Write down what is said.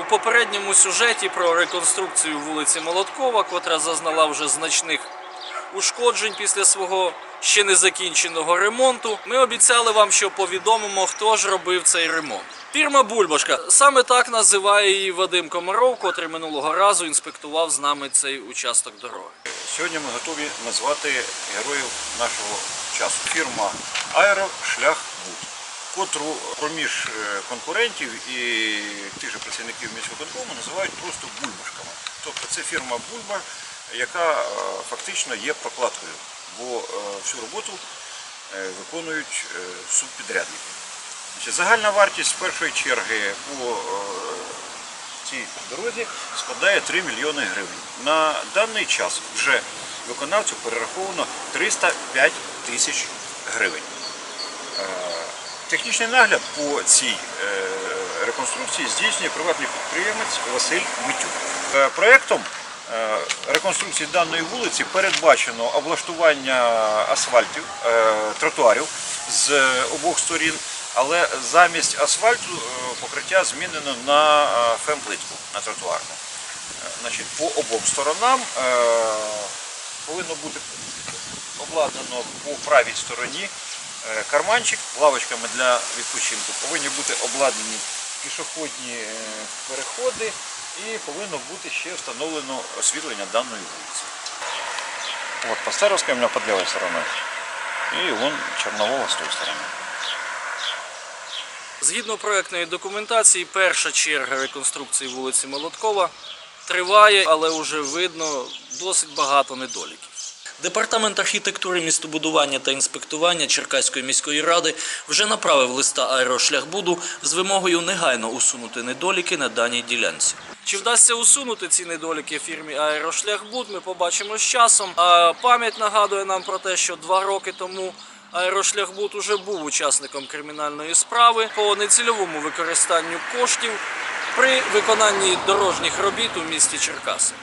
У попередньому сюжеті про реконструкцію вулиці Молоткова, котра зазнала вже значних ушкоджень після свого ще не закінченого ремонту, ми обіцяли вам, що повідомимо, хто ж робив цей ремонт. Фірма Бульбашка. Саме так називає її Вадим Комаров, котрий минулого разу інспектував з нами цей участок дороги. Сьогодні ми готові назвати героїв нашого часу. Фірма Аерошлягбуд, котру проміж е, конкурентів і тих же працівників міськвиконкому називають просто бульбашками. Тобто це фірма Бульба, яка е, фактично є прокладкою, бо е, всю роботу виконують субпідрядники. Загальна вартість першої черги по цій дорозі складає 3 мільйони гривень. На даний час вже виконавцю перераховано 305 тисяч гривень. Е, Технічний нагляд по цій е, реконструкції здійснює приватний підприємець Василь Митюк. Е, Проектом е, реконструкції даної вулиці передбачено облаштування асфальтів, тротуарів з обох сторін, але замість асфальту е, покриття змінено на е, фемплитку, на тротуарну. Е, Значить, по обом сторонам повинно бути обладнано по правій стороні карманчик лавочками для відпочинку. Повинні бути обладнані пішохідні переходи і повинно бути ще встановлено освітлення даної вулиці. Вот Пастеровская у меня под левой стороной. И вон Чернового с той стороны. Згідно проектної документації, перша черга реконструкції вулиці Молоткова триває, але вже видно досить багато недоліків. Департамент архітектури, містобудування та інспектування Черкаської міської ради вже направив листа аерошляхбуду з вимогою негайно усунути недоліки на даній ділянці. Чи вдасться усунути ці недоліки фірмі Аерошляхбуд, ми побачимо з часом. А пам'ять нагадує нам про те, що два роки тому Аерошляхбуд уже був учасником кримінальної справи по нецільовому використанню коштів при виконанні дорожніх робіт у місті Черкаси.